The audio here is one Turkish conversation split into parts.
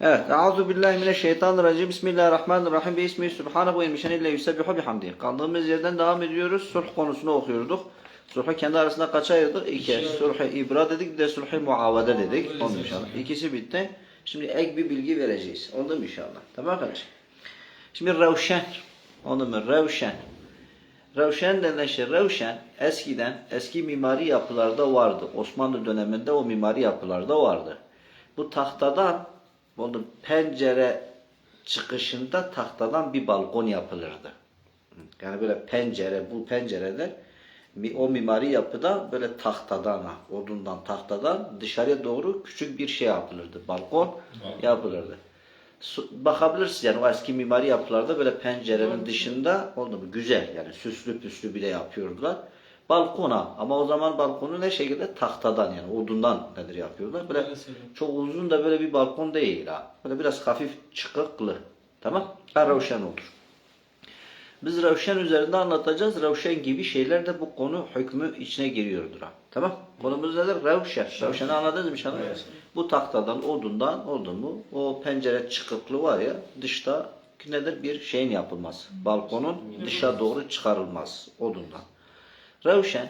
Evet. Euzu billahi mineşşeytanirracim. Bismillahirrahmanirrahim. Bismihi subhanahu ve müşenille yusebbihu bihamdihi. Kaldığımız yerden devam ediyoruz. Sulh konusunu okuyorduk. Sulhu kendi arasında kaça ayırdık? İki. Sulhu ibra dedik bir de sulhu muavade dedik. Onu inşallah. İkisi bitti. Şimdi ek bir bilgi vereceğiz. Oldu mu inşallah? Tamam kardeşim. Şimdi revşen. Oldu mu? Revşen. Revşen denilen şey, revşen eskiden eski mimari yapılarda vardı. Osmanlı döneminde o mimari yapılarda vardı. Bu tahtadan, oldu pencere çıkışında tahtadan bir balkon yapılırdı. Yani böyle pencere, bu pencereler o mimari yapıda böyle tahtadan, odundan, tahtadan dışarıya doğru küçük bir şey yapılırdı. Balkon yapılırdı. Bakabilirsiniz yani o eski mimari yapılarda böyle pencerenin dışında oldu mu? Güzel yani süslü püslü bile yapıyordular. Balkona ama o zaman balkonu ne şekilde? Tahtadan yani odundan nedir yapıyorlar. Böyle çok uzun da böyle bir balkon değil ha. Böyle biraz hafif çıkıklı. Tamam? Ha, Revşen olur. Biz Revşen üzerinde anlatacağız. Revşen gibi şeyler de bu konu hükmü içine giriyordur. Ha. Tamam? Konumuz nedir? Revşen. Revşen'i anladınız mı inşallah? Bu tahtadan, odundan, oldu mu? O pencere çıkıklı var ya, dışta nedir? Bir şeyin yapılması. Balkonun dışa doğru çıkarılmaz odundan. Revşen.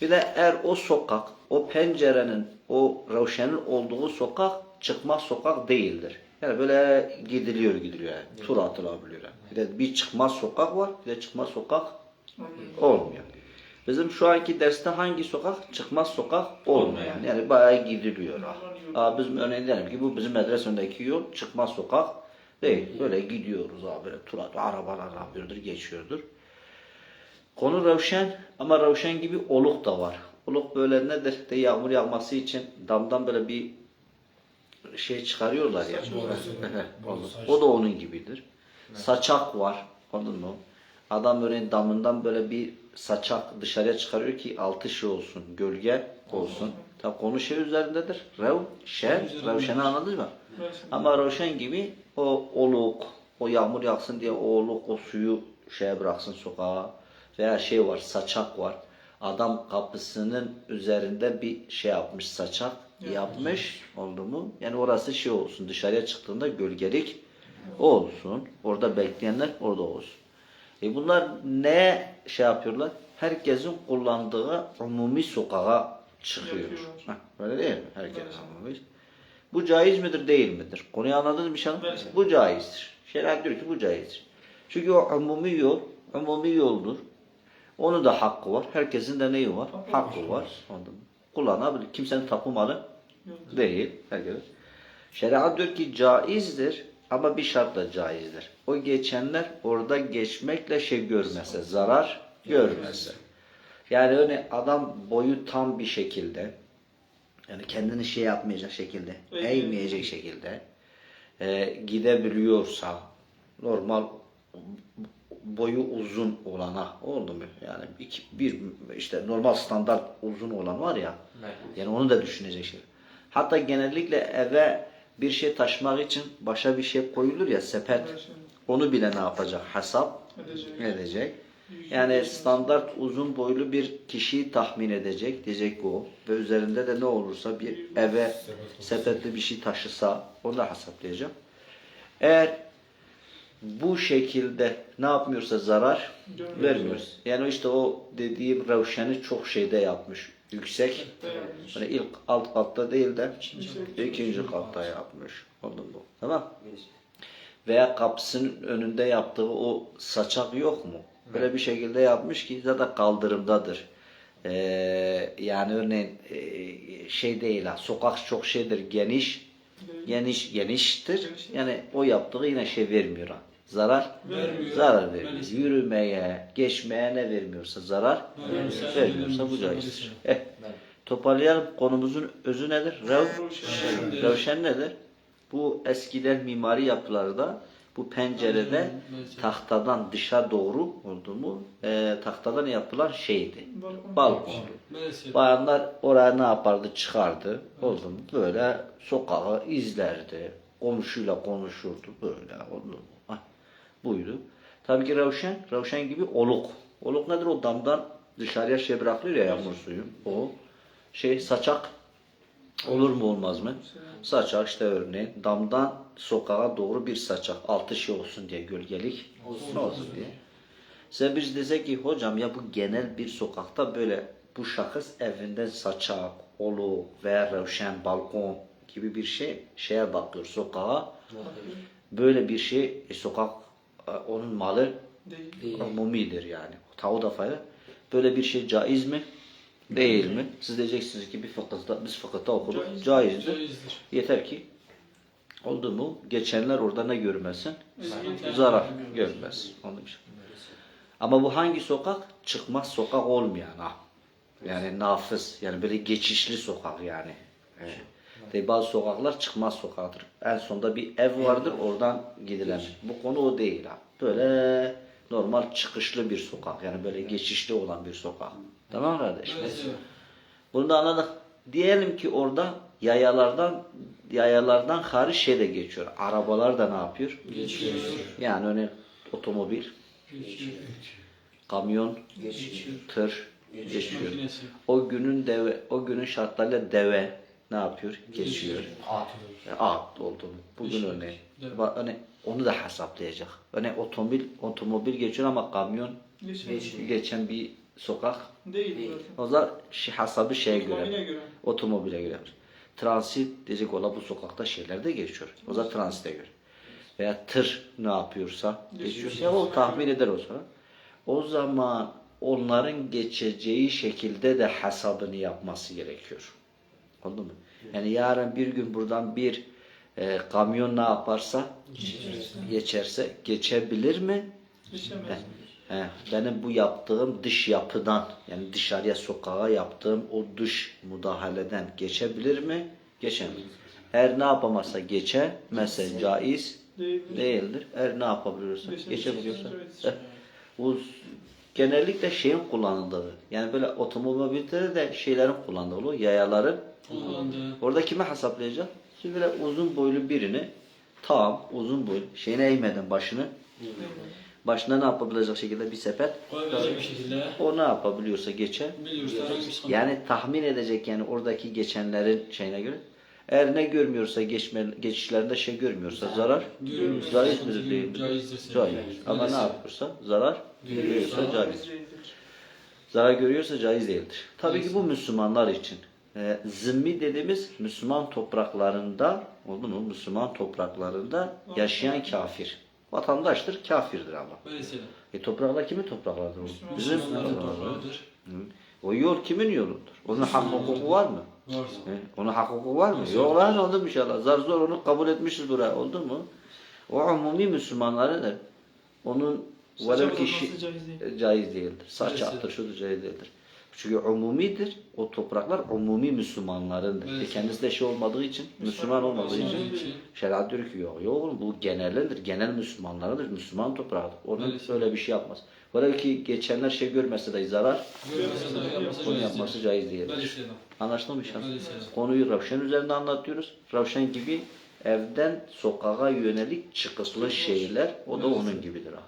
Bir de eğer o sokak, o pencerenin, o revşenin olduğu sokak çıkmaz sokak değildir. Yani böyle gidiliyor gidiliyor yani. Tur atılabiliyor. Yani. Bir de bir çıkmaz sokak var, bir de çıkmaz sokak olmuyor. Bizim şu anki derste hangi sokak? Çıkmaz sokak olmuyor. Yani, yani bayağı gidiliyor. Aa, bizim örneğin diyelim ki bu bizim medrese önündeki yol çıkmaz sokak değil. Böyle gidiyoruz abi böyle tur atıyor. Arabalar yapıyordur, geçiyordur. Konu Revşen ama Revşen gibi oluk da var. Oluk böyle nedir? De yağmur yağması için damdan böyle bir şey çıkarıyorlar ya. O da onun gibidir. Saçak var. Anladın mı? Adam örneğin damından böyle bir saçak dışarıya çıkarıyor ki altı şey olsun. Gölge olsun. Tabi konu şey üzerindedir. Revşen. Revşen'i anladın mı? Ama Revşen gibi o oluk, o yağmur yağsın diye o oluk, o suyu şeye bıraksın sokağa veya şey var, saçak var. Adam kapısının üzerinde bir şey yapmış, saçak yapmış oldu mu? Yani orası şey olsun, dışarıya çıktığında gölgelik olsun. Orada bekleyenler orada olsun. E bunlar ne şey yapıyorlar? Herkesin kullandığı umumi sokağa çıkıyor. Heh, öyle değil mi? Herkes umumi. Bu caiz midir değil midir? Konuyu anladınız mı? Evet. Bu caizdir. Şeriat diyor ki bu caizdir. Çünkü o umumi yol, umumi yoldur. Onun da hakkı var. Herkesin de neyi var? Hakkı var. Mı? Kullanabilir. Kimsenin tapu malı değil. Herkes. Şeriat diyor ki caizdir ama bir şartla caizdir. O geçenler orada geçmekle şey görmese, zarar görmese. Yani öyle adam boyu tam bir şekilde yani kendini şey yapmayacak şekilde, eğmeyecek şekilde e, gidebiliyorsa normal boyu uzun olana oldu mu? Yani iki, bir işte normal standart uzun olan var ya yani onu da düşünecek şey. Hatta genellikle eve bir şey taşımak için başa bir şey koyulur ya sepet. Onu bile ne yapacak? Hesap Edecek. edecek. Yani standart uzun boylu bir kişiyi tahmin edecek. Diyecek o. Ve üzerinde de ne olursa bir eve sepetli bir şey taşısa onu da hesaplayacak. Eğer bu şekilde ne yapmıyorsa zarar Görmüyoruz. vermiyoruz. Yani işte o dediğim revşeni çok şeyde yapmış. Yüksek. Hani ilk alt katta değil de İkinci- ikinci katta yapmış. Oldu mu? Tamam. Veya kapısının önünde yaptığı o saçak yok mu? Böyle bir şekilde yapmış ki zaten kaldırımdadır. Ee, yani örneğin e, şey değil ha, sokak çok şeydir geniş, geniş geniştir. Geniş. Yani o yaptığı yine şey vermiyor ha. Zarar Vermiyor. zarar vermiyor. Yürümeye, geçmeye ne vermiyorsa zarar Vermiyorsa- vermiyorsa bu caizdir. Eh, toparlayalım konumuzun özü nedir? Rev, Revşen. Revşen nedir? Bu eskiden mimari yapılarda bu pencerede tahtadan dışa doğru oldu mu e, tahtadan yapılan şeydi. Balkon. Bayanlar oraya ne yapardı? Çıkardı. Oldu mu? Böyle sokağı izlerdi. Komşuyla konuşurdu. Böyle oldu mu? Buydu. Tabii ki Revşen, Revşen gibi oluk. Oluk nedir? O damdan dışarıya şey bırakılıyor ya yağmur suyu. O şey saçak Olur mu olmaz mı? Saçak işte örneğin damdan sokağa doğru bir saçak. Altı şey olsun diye gölgelik. Olsun. olsun diye. Size biz desek ki hocam ya bu genel bir sokakta böyle bu şahıs evinden saçak, olu veya revşen, balkon gibi bir şey şeye bakıyor sokağa. Böyle bir şey e, sokak onun malı Değil. umumidir yani. Tavu da fayda. Böyle bir şey caiz mi? Değil mi? Siz diyeceksiniz ki bir fıkıhta, biz fıkıhta okuduk. Caiz. Caizdir. Caizdir. Yeter ki oldu mu geçenler orada ne görmesin? Eziyet Zarar yani. görmez. Onun için. Ama bu hangi sokak? Çıkmaz sokak olmayan ha. Yani nafız. Yani böyle geçişli sokak yani. Evet. De bazı sokaklar çıkmaz sokaktır. En sonda bir ev vardır oradan gidilen. Bu konu o değil ha. Böyle normal çıkışlı bir sokak. Yani böyle geçişli olan bir sokak. Tamam kardeşim? Mesela. Bunu da anladık. Diyelim ki orada yayalardan yayalardan hariç şey de geçiyor. Arabalar da ne yapıyor? Geçiyor. Yani öyle otomobil, Geçiyor. kamyon, Geçiyor. tır geçiyor. Makinesi. O günün deve, o günün şartlarıyla deve ne yapıyor? Geçiyor. E, At oldu. mu? Bugün örneğin. Hani onu da hesaplayacak. Hani otomobil otomobil geçiyor ama kamyon Geçiyor. geçen bir sokak. Değil. O zaman şey, hesabı şeye göre. Otomobile göre. Otomobile göre. Transit diyecek ola bu sokakta şeyler de geçiyor. O zaman transite göre. Veya tır ne yapıyorsa geçiyor. Ya o tahmin eder o sonra. O zaman onların geçeceği şekilde de hesabını yapması gerekiyor. Anladın mı? Yani yarın bir gün buradan bir e, kamyon ne yaparsa geçerse geçebilir mi? Geçemez. He, benim bu yaptığım dış yapıdan yani dışarıya sokağa yaptığım o dış müdahaleden geçebilir mi? Geçemez. Eğer ne yapamazsa geçemezse caiz Değil. değildir. Eğer ne yapabiliyorsa geçebiliyorsa. Evet. genellikle şeyin kullanıldığı yani böyle otomobilde de şeylerin kullanıldığı yayaların Kullandı. Orada kime hesaplayacak? Şimdi böyle uzun boylu birini tam uzun boylu şeyine eğmeden başını başına ne yapabilecek şekilde bir sepet Koyabilecek bir şekilde o ne yapabiliyorsa geçer. biliyorsa. Yani tahmin edecek yani oradaki geçenlerin şeyine göre. Eğer ne görmüyorsa geçme, geçişlerinde şey görmüyorsa zarar sıkıntı midir yok, değil caizdir. Ama ne yapıyorsa zarar Görüyorsa caiz. Zarar görüyorsa caiz değildir. Tabii ki bu Müslümanlar için. E, zimmi dediğimiz Müslüman topraklarında, oldu mu? Müslüman topraklarında yaşayan kafir. Vatandaştır, kafirdir ama. Mesela. E topraklar kimin topraklarıdır? Müslüman Bizim. Hı. O yol kimin yoludur? Onun hak hukuku var mı? Var. He? Onun hak hukuku var mı? Yok lan oldu inşallah. Zar zor onu kabul etmişiz buraya. Oldu mu? O umumi Müslümanlarıdır. Onun velev ki şi- olması caiz değil. e, caiz değildir. Saç attır, şudur caiz değildir. Çünkü umumidir. O topraklar umumi Müslümanlarındır. E Mesela. kendisi de şey olmadığı için, Müslüman olmadığı için için. şeriat diyor ki yok. Yok oğlum bu genelindir. Genel Müslümanlarıdır. Müslüman toprağıdır. Onun Mesela. böyle bir şey yapmaz. Velev ki geçenler şey görmese de zarar, Görmese caiz yapması değil. caiz değildir. Anlaşıldı mı inşallah? Konuyu Ravşen üzerinde anlatıyoruz. Ravşen gibi evden sokağa yönelik çıkışlı şeyler o da onun gibidir. ha.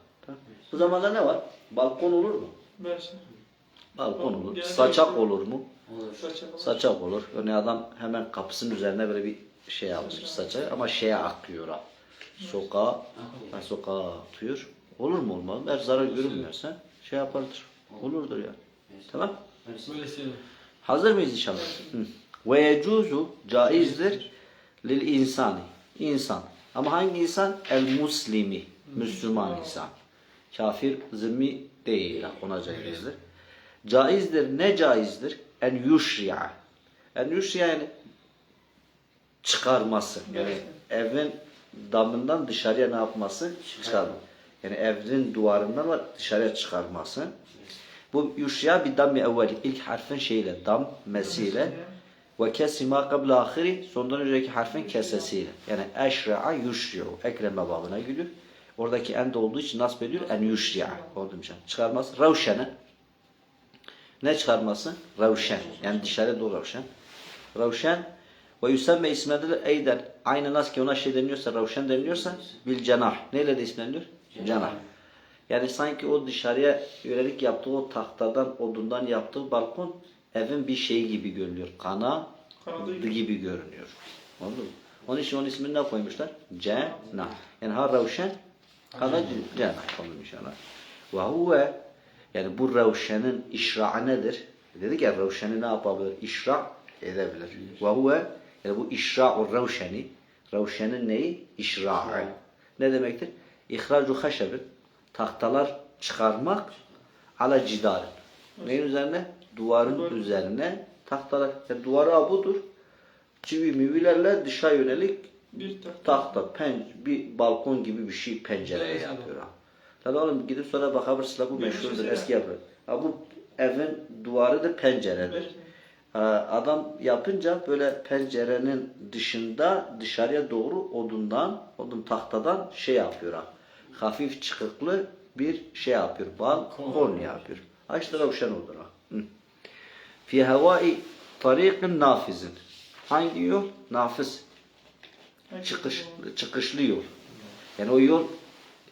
Tamam. Bu zamanda ne var? Balkon olur mu? Versin. Balkon olur. Yani- Saçak olur mu? Saçak olur. Saçak olur. Örneğin adam hemen kapısının üzerine böyle bir şey almış saçak ama şeye akıyor ha. Sokağa, ha, sokağa atıyor. Olur mu olmaz mı? Eğer zarar görünmüyorsa şey yapardır. Olurdur yani. Tamam. Hazır mıyız inşallah? Hı. Ve yecuzu caizdir lil insani. İnsan. Ama hangi insan? El muslimi. Müslüman insan. Kafir, zimmi değil. Ona caizdir. Caizdir. Ne caizdir? En yuşri'a. En yuşri'a yani çıkarması. Yani evin damından dışarıya ne yapması? Çıkarma. Yani evin duvarından var dışarıya çıkarması. Bu yuşya bir dam evveli. ilk harfin şeyle dam mesiyle ve kesima kabla ahiri sondan önceki harfin kesesiyle. Yani eşra'a yuşri'u. Ekreme babına gülür. Oradaki ende olduğu için nasip ediyor en yuşri'a. Oldu mu canım? Çıkarması. Ravşene. Ne çıkarması? Ravşen. Yani dışarıya doğru ravşen. Ravşen ve yüsemme ismedilir eyden. Aynı nasıl ki ona şey deniyorsa, ravşen deniliyorsa bil cenah. Neyle de ismleniliyor? Cenah. Yani sanki o dışarıya yönelik yaptığı o tahtadan, odundan yaptığı balkon evin bir şeyi gibi görülüyor. Kana, Kanadı gibi görünüyor. Anladın mı? Onun için onun ismini ne koymuşlar? Cenah. Yani ha ravşen cenah konulmuş inşallah. Ve huve yani bu ravşenin işrağı nedir? Dedik ya ravşeni ne yapabilir? İşra edebilir. Ve huve yani bu işra'u ravşeni ravşenin neyi? İşrağı. Ne demektir? İhracu haşebin tahtalar çıkarmak ala cidarın. Neyin üzerine? Duvarın üzerine tahtalar. Yani duvarı budur. Çivi mivilerle dışa yönelik bir tak. tahta, pen, bir balkon gibi bir şey pencereye Evet, yapıyor. Tabii oğlum gidip sonra bakabilirsiniz bu meşhurdur eski yapı. Ha bu evin duvarı da penceredir. Ha, adam yapınca böyle pencerenin dışında dışarıya doğru odundan, odun tahtadan şey yapıyor ha. Hafif çıkıklı bir şey yapıyor. Balkon yapıyor. İşte ravşan olur. Fi havai tariqin nafizin. Hangi yol? Nafiz. Çıkış, çıkışlı yol. Yani o yol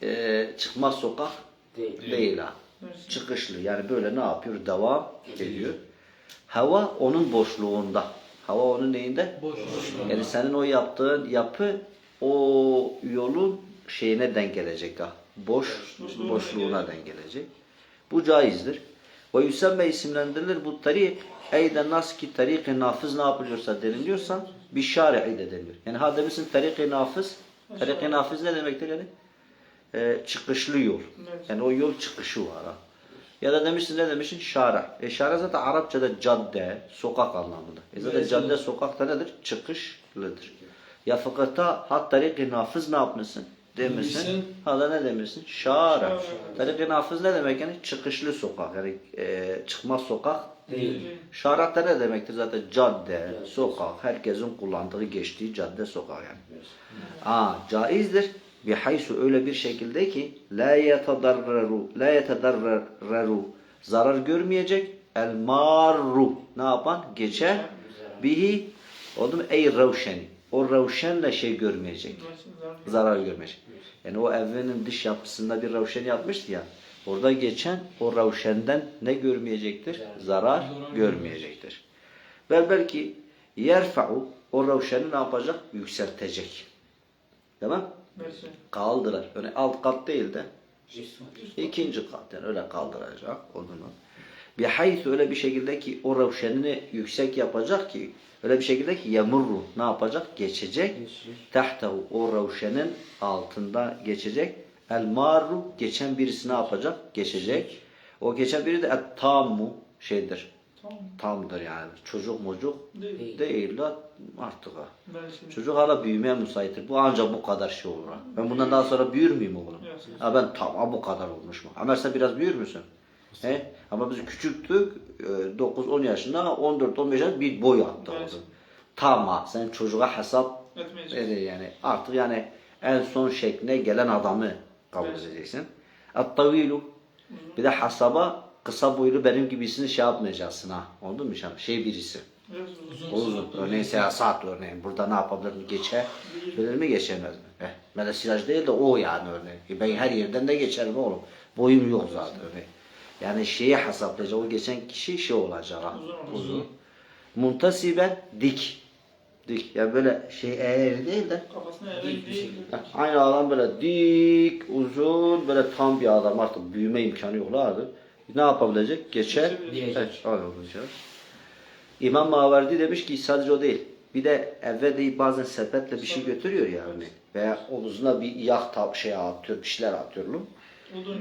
e, çıkmaz sokak değil, ha. Çıkışlı. Yani böyle ne yapıyor? Devam ediyor. Hava onun boşluğunda. Hava onun neyinde? Boş. Yani senin o yaptığın yapı o yolun şeyine denk gelecek ha. Boş Boşluğuna boşluğuna denk gelecek. Bu caizdir. Ve yüsemme isimlendirilir bu tarik eyden nasıl ki tarik-i nafız ne yapılıyorsa deniliyorsa bir şari'i de deniliyor. Yani ha demişsin tarik-i nafız tarik-i nafız ne demektir yani? Ee, çıkışlı yol. Evet. Yani o yol çıkışı var ha. Ya da demişsin ne demişsin? Şara. E şara zaten Arapçada cadde, sokak anlamında. E zaten Evet. cadde sokakta nedir? Çıkışlıdır. Ya fıkıhta hat tarik-i nafız ne yapmışsın? Demişsin. Demişsin. Ha da ne demişsin? Şara. Tarik-i nafız ne demek yani? Çıkışlı sokak. Yani e, çıkmaz sokak Değil. Şarak da ne demektir zaten? Cadde, sokak, herkesin kullandığı, geçtiği cadde, sokak yani. Aa, caizdir. Bihaysu öyle bir şekilde ki la yetedarraru, la yetedarraru zarar görmeyecek. El marru ne yapan? Geçer. Bihi oldu mu? Ey ravşeni. O ravşenle şey görmeyecek zarar görmeyecek. Yani o evinin dış yapısında bir ravşen yapmıştı ya. Orada geçen o ravşenden ne görmeyecektir? Zarar görmeyecektir. Ve belki yerfa'u o ravşeni ne yapacak? Yükseltecek. Tamam? Kaldırar. Yani alt kat değil de ikinci kat yani öyle kaldıracak o zaman. Bihayth öyle bir şekilde ki o ravşenini yüksek yapacak ki öyle bir şekilde ki yamurru ne yapacak? Geçecek. Tahtehu o ravşenin altında geçecek. El marru geçen birisi ne yapacak? Geçecek. O geçen biri de et tammu şeydir. Tamam. Tamdır yani. Çocuk mucuk Değil. değil la artık şimdi. Çocuk hala büyümeye müsaittir. Bu ancak bu kadar şey olur. Ben bundan daha sonra büyür müyüm oğlum? Yok. Ha ben tamam bu kadar olmuş mu? Ömer sen biraz büyür müsün? He? Ama biz küçüktük. e, 9-10 yaşında 14-15 yaşında bir boy attı Evet. Tamam sen çocuğa hesap verir yani. Artık yani en son şekline gelen adamı kabul Evet. edeceksin. At-tavilu bir de hasaba kısa boylu benim gibisini şey yapmayacaksın ha. Oldu mu inşallah? Şey birisi. Biraz uzun. Uzun. Örneğin siyasat örneğin. Burada ne yapabilirim? Geçer. Bilir mi geçemez mi? Eh, Melesiyaj değil de o yani örneğin. E Ben her yerden de geçerim oğlum. Boyum yok zaten örneğin. Yani şeyi hesaplayacak. O geçen kişi şey olacak. Uzun. Uzun. Muntasiben dik. Dik. Yani böyle şey eğri değil de Kafasına değil. Heh, Aynı adam böyle dik, uzun, böyle tam bir adam artık büyüme imkanı yok lardı. Ne yapabilecek? Geçer. Geçebilecek. Evet, olacak. İmam Maverdi demiş ki sadece o değil. Bir de eve de bazen sepetle bir şey götürüyor yani. Veya omuzuna bir yak şey atıyor, bir şeyler atıyor.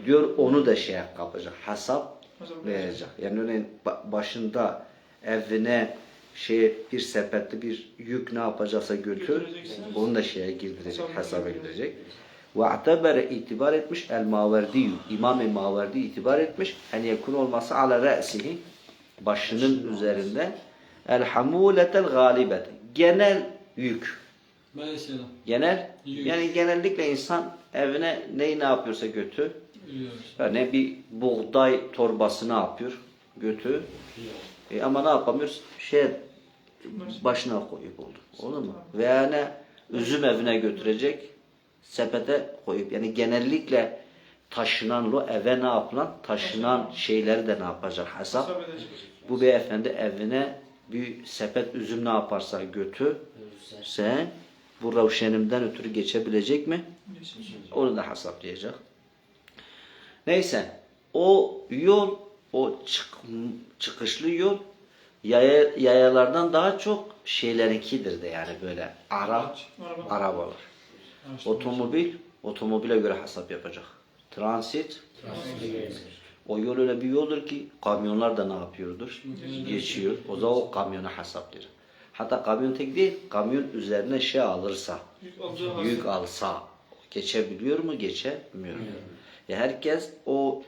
Diyor onu da şey yapacak. Hesap verecek. Yani örneğin ba- başında evine şey bir sepetli bir yük ne yapacaksa götür. Onu da şeye girdirecek, Hesaba girecek. Ve atebere itibar etmiş el maverdi İmam-ı Maverdi itibar etmiş en yekun olması ala re'sihi başının üzerinde el hamuletel galibet genel yük. Mesela. Genel Yük. yani genellikle insan evine neyi ne yapıyorsa götü Biliyoruz. Yani bir buğday torbası ne yapıyor? Götü. E ama ne yapamıyoruz? Şey başına koyup oldu. Olur mu? Veya ne? Üzüm evine götürecek sepete koyup yani genellikle taşınan o eve ne yapılan? Taşınan şeyleri de ne yapacak? Hesap. Edecek. Bu beyefendi evine bir sepet üzüm ne yaparsa götü sen bu ravşenimden ötürü geçebilecek mi? Onu da hesaplayacak. Neyse o yol o çık, çıkışlı yol yaya, yayalardan daha çok şeylerinkidir de yani böyle ara Araba. arabalar. Otomobil otomobile göre hesap yapacak. Transit o yol öyle bir yoldur ki kamyonlar da ne yapıyordur? Geçiyor. O zaman o kamyona hesaplar. Hatta kamyon tek değil, kamyon üzerine şey alırsa, Yük yük alsa geçebiliyor mu, geçemiyor mu? Ya herkes o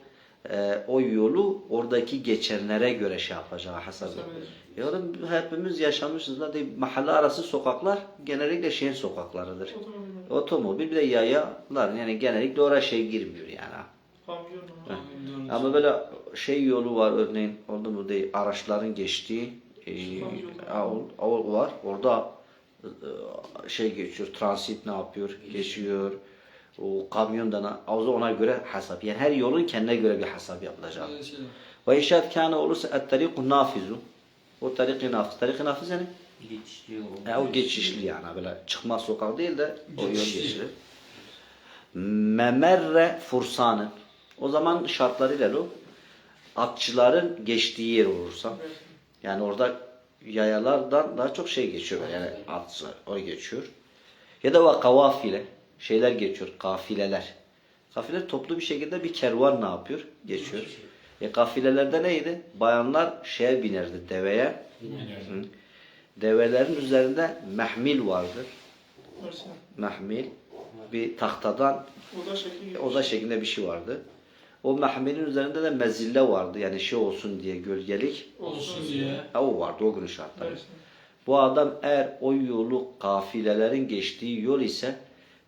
e, o yolu oradaki geçenlere göre şey. Hesap edecek. Yarın hepimiz yaşamışız da değil, mahalle arası sokaklar genellikle şeyin sokaklarıdır. Otomobil. Otomobil bir de yayalar yani genellikle oraya şey girmiyor yani. Kamyon mu? Ama böyle şey yolu var örneğin oldu mu değil araçların geçtiği e, o, o var. Orada e, şey geçiyor. Transit ne yapıyor? Geçiyor. O kamyon da ne- o zaman ona göre hesap. Yani her yolun kendine göre bir hesap yapılacak. Mesela. Ve inşaat kana olursa et-tariku nafizu. O tariki nafiz. Tariki nafiz yani? Geçişliyor. Ya o geçişli yani böyle çıkmaz sokak değil de o yol Geçişli. Memerre fursanın. O zaman şartlarıyla o atçıların geçtiği yer olursa yani orada yayalardan daha çok şey geçiyor yani atçı o geçiyor. Ya da ve kavafile şeyler geçiyor kafileler. Kafileler toplu bir şekilde bir kervan ne yapıyor? Geçiyor. E kafilelerde neydi? Bayanlar şeye binerdi deveye. Hı. Develerin üzerinde mehmil vardır. Mehmil bir tahtadan O da şekil oda şeklinde bir şey vardı. O mehmilin üzerinde de mezille vardı. Yani şey olsun diye gölgelik. olsun diye. Ha, o vardı o günün şartları. Bu adam eğer o yolu kafilelerin geçtiği yol ise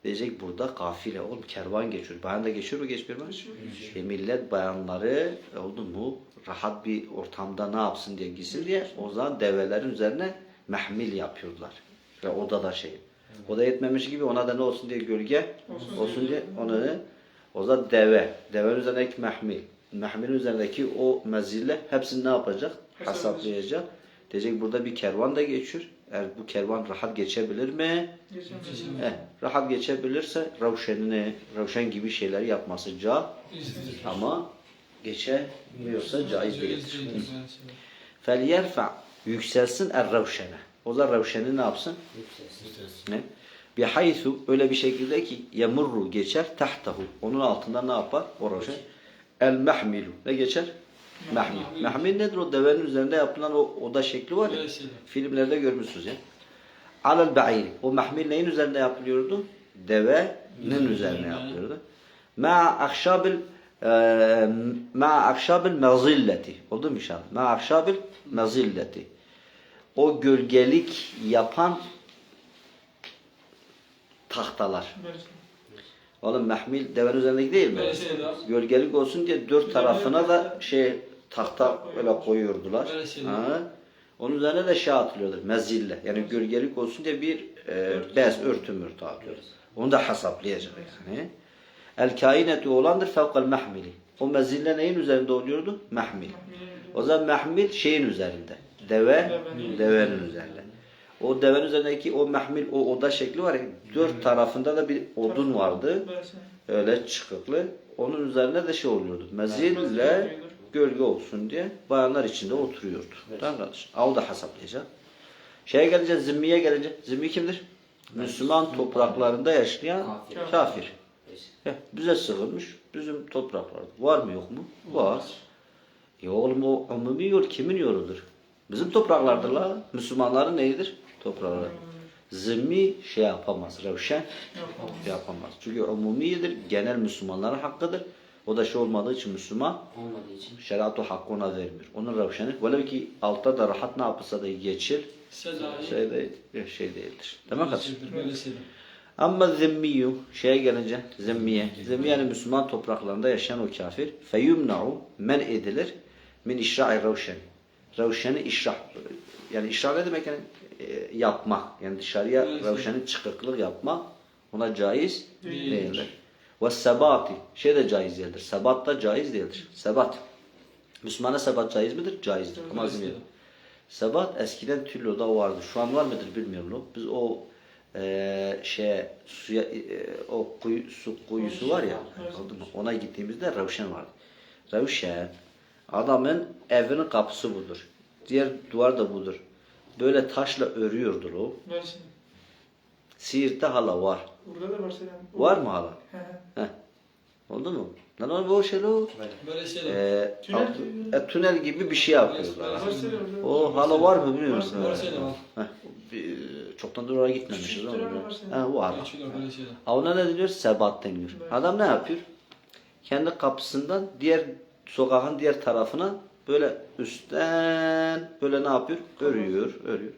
diyecek burada kafile oğlum kervan geçiyor. Bayan da geçiyor mu geçmiyor mu? E millet bayanları oldu mu rahat bir ortamda ne yapsın diye gitsin diye o zaman develerin üzerine mehmil yapıyorlar. Ve odada şey. O da yetmemiş gibi ona da ne olsun diye gölge Olsun olsun, diye. onu o zaman deve. Devenin üzerindeki mehmil. Mehmilin üzerindeki o mezille hepsini ne yapacak? Hesap Hesaplayacak. Diyecek burada bir kervan da geçiyor. Eğer bu kervan rahat geçebilir mi? Geçemez. Eh, rahat geçebilirse ravşenine, ravşen gibi şeyler yapması ca ama geçemiyorsa caiz değildir. Mesela. Felyerfa yükselsin er ravşene. O zaman ravşeni ne yapsın? Ne? Bihaythu öyle bir şekilde ki yemurru geçer tahtahu. Onun altında ne yapar? O ravşen. El mehmilu. Ne geçer? Mehmil. Mehmil nedir? O devenin üzerinde yapılan o oda şekli var ya. Filmlerde görmüşsünüz ya. Alel ba'iri. O mahmil neyin üzerinde yapılıyordu? Devenin üzerine yapılıyordu. Ma akşabil eee, ma akşabil mezilleti. Oldu mu inşallah? Ma akşabil mezilleti. O gölgelik yapan tahtalar. Oğlum mahmil devenin üzerindeki değil mi? Mesela. Gölgelik olsun diye dört tarafına da şey tahta öyle koyuyordular. Mesela. Ha. Onun üzerine de şey atılıyordur. Mezille. Yani gölgelik olsun diye bir e, bez örtü mürtü atıyor. Onu da hesaplayacak yani. El kainetu olandır fevkal mahmili. O mezille neyin üzerinde oluyordu? Mahmil. O zaman mahmil şeyin üzerinde. Deve, devenin üzerinde. O devenin üzerindeki o mahmil, o oda şekli var ya, dört tarafında da bir odun vardı. Öyle çıkıklı. Onun üzerine de şey oluyordu. Mezille gölge olsun diye bayanlar içinde oturuyordu. Tamam kardeş. O da hesaplayacak. Şeye gelince zimmiye gelince. Zimmi kimdir? Müslüman topraklarında yaşayan Kafir. kafir. Heh, bize sığınmış. Bizim topraklarda. Var mı yok mu? Var. E oğlum o umumi yol kimin yoludur? Bizim topraklardır la. Müslümanların neyidir? Toprakları. Zimmi şey yapamaz. Revşen Yapalım. yapamaz. Çünkü umumidir. Genel Müslümanların hakkıdır. O da şey olmadığı için Müslüman Olmadığı için. şeriatı hakkı ona vermiyor. Onun revşeni velev ki altta da rahat ne yapılsa da geçir. Sedai. Şey, de, şey değildir. Tamam kardeşim? Ama zimmiyu şeye gelince zimmiye. Zimmi yani Müslüman topraklarında yaşayan o kafir. Feyumna'u men edilir min işra'i revşen. Revşeni işra. Yani işra ne demek yani? E, yapma. Yani dışarıya Evet. çıkıklık yapma ona caiz Değil. değildir. Ve sebati. Şey de caiz değildir. Sebat da caiz değildir. Sebat. Müslümana sebat caiz midir? Caizdir. Ama Evet. zimmi. Sebat eskiden Tüllo'da vardı. Şu an var mıdır bilmiyorum. Biz o eee şey suya eee, o kuyu, su kuyusu var ya ona gittiğimizde Ravşen vardı. Ravşen adamın evinin kapısı budur. Diğer duvar da budur. Böyle taşla örüyordur o. Mersin. Siirt'te hala var. Burada da var selam. Var mı hala? He. Heh. Oldu mu? Lan o bu şey lo. Böyle şeyler. Eee, Tünel gibi. e, tünel gibi bir şey yapıyorlar. O hala var mı biliyor musun? Var selam. Heh, bir- çoktandır oraya gitmemişiz. Ha, var. Şeyler. Ha, Ona ne deniyor? Sebat deniliyor. Evet. Adam ne yapıyor? Kendi kapısından diğer sokağın diğer tarafına böyle üstten böyle ne yapıyor? Örüyor, örüyor.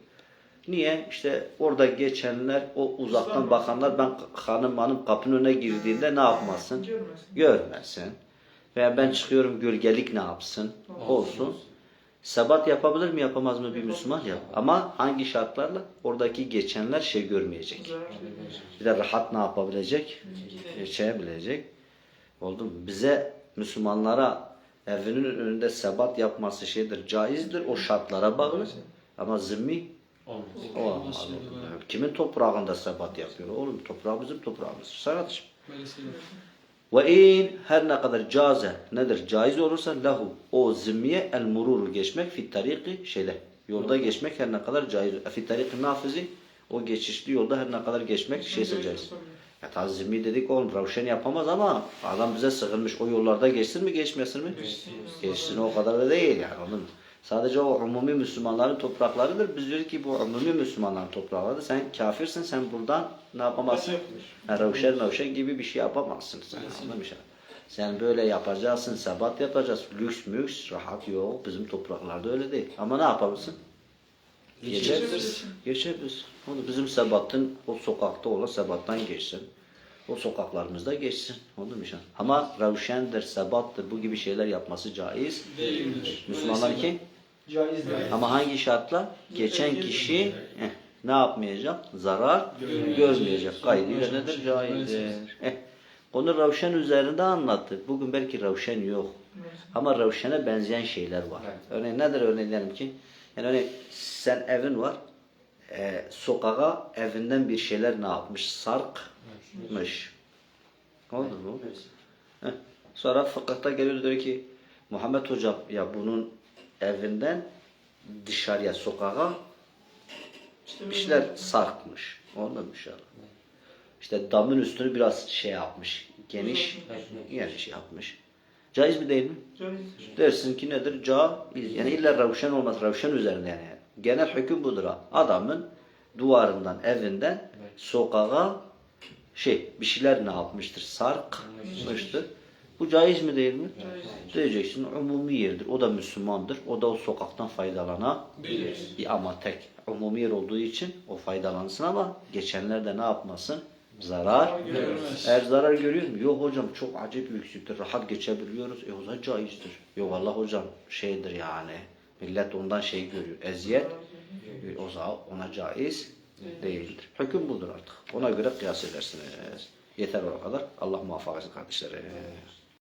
Niye? İşte orada geçenler, o uzaktan bakanlar ben hanım hanım kapının önüne girdiğinde ne yapmasın? Görmesin. Görmesin. Veya ben çıkıyorum gölgelik ne yapsın? Olsun. Sebat yapabilir mi yapamaz mı bir Müslüman? Yap. Ama hangi şartlarla? Oradaki geçenler şey görmeyecek. Bir de rahat ne yapabilecek? Geçebilecek. Oldu mu? Bize Müslümanlara evinin önünde sebat yapması şeydir, caizdir. O şartlara bağlı. Ama zimmi Olmaz. olamaz. Kimin toprağında sebat yapıyor? Oğlum toprağı bizim toprağımız. Şeyler. Ve in her ne kadar caze nedir? Caiz olursa lahu o zimmiye el mururu geçmek fi tariki şeyde. Yolda geçmek her ne kadar caiz. E, Fi tariki nafizi o geçişli yolda her ne kadar geçmek şeyse caiz. Ya tabi zimmi dedik oğlum ravşen yapamaz ama adam bize sığınmış. O yollarda geçsin mi geçmesin mi? Geçsin o kadar da değil yani mı? Sadece o umumi Müslümanların topraklarıdır. Biz diyoruz ki bu umumi Müslümanların topraklarıdır. Sen kafirsin sen buradan ne yapamazsın? Ha, Ravşen mevşen gibi bir şey yapamazsın sen. Anladın mı? şey? Sen böyle yapacaksın, sebat yapacaksın. Lüks müks, rahat yok. Bizim topraklarda öyle değil. Ama ne yapabilirsin? Geçebilirsin. Geçebilirsin. Onu bizim sebatın o sokakta olan sebattan geçsin. O sokaklarımızda geçsin. Mı? şey? Ama ravşendir, sebattır bu gibi şeyler yapması caiz. Değildir. Müslümanlar Böyle şeyler. için Caiz değil. ama hangi şartla? Geçen kişi eh, ne yapmayacak? Zarar görmeyecek. Kaydıyla nedir? Caizdir. Eh, onu Ravşen üzerinde anlattı. Bugün belki Ravşen yok. Ama Ravşen'e benzeyen şeyler var. Örneğin nedir örneğin diyelim ki? Yani örneğin sen evin var. E, sokağa evinden bir şeyler ne yapmış? Sarkmış. Oldu mu? Heh. Sonra fıkıhta geliyor diyor ki Muhammed Hocam ya bunun evinden dışarıya sokağa İşte bir şeyler sarkmış. Oldu mu inşallah? İşte damın üstünü biraz şey yapmış. Geniş geniş yapmış. Caiz mi değil mi? Caizdir. Dersin ki nedir? Caiz. Yani illa ravşen olmaz. Ravşen üzerinde yani. Genel hüküm budur ha. Adamın duvarından, evinden sokağa şey bir şeyler ne yapmıştır? Sarkmıştır. Bu caiz mi değil mi? Caiz. Diyeceksin umumi yerdir. O da Müslümandır. O da o sokaktan faydalanabilir. Bilir. Ama tek umumi yer olduğu için o faydalansın ama geçenler de ne yapmasın? Zarar Görmez. eğer zarar görüyor mu? Yok hocam çok acayip yüksektir. Rahat geçebiliyoruz. E o zaman caizdir. Yok Allah hocam şeydir yani. Millet ondan şey görüyor. Eziyet. E, o zaman ona caiz değildir. Hüküm budur artık. Ona göre kıyas edersiniz. Yeter o kadar. Allah muvaffak etsin kardeşlerim.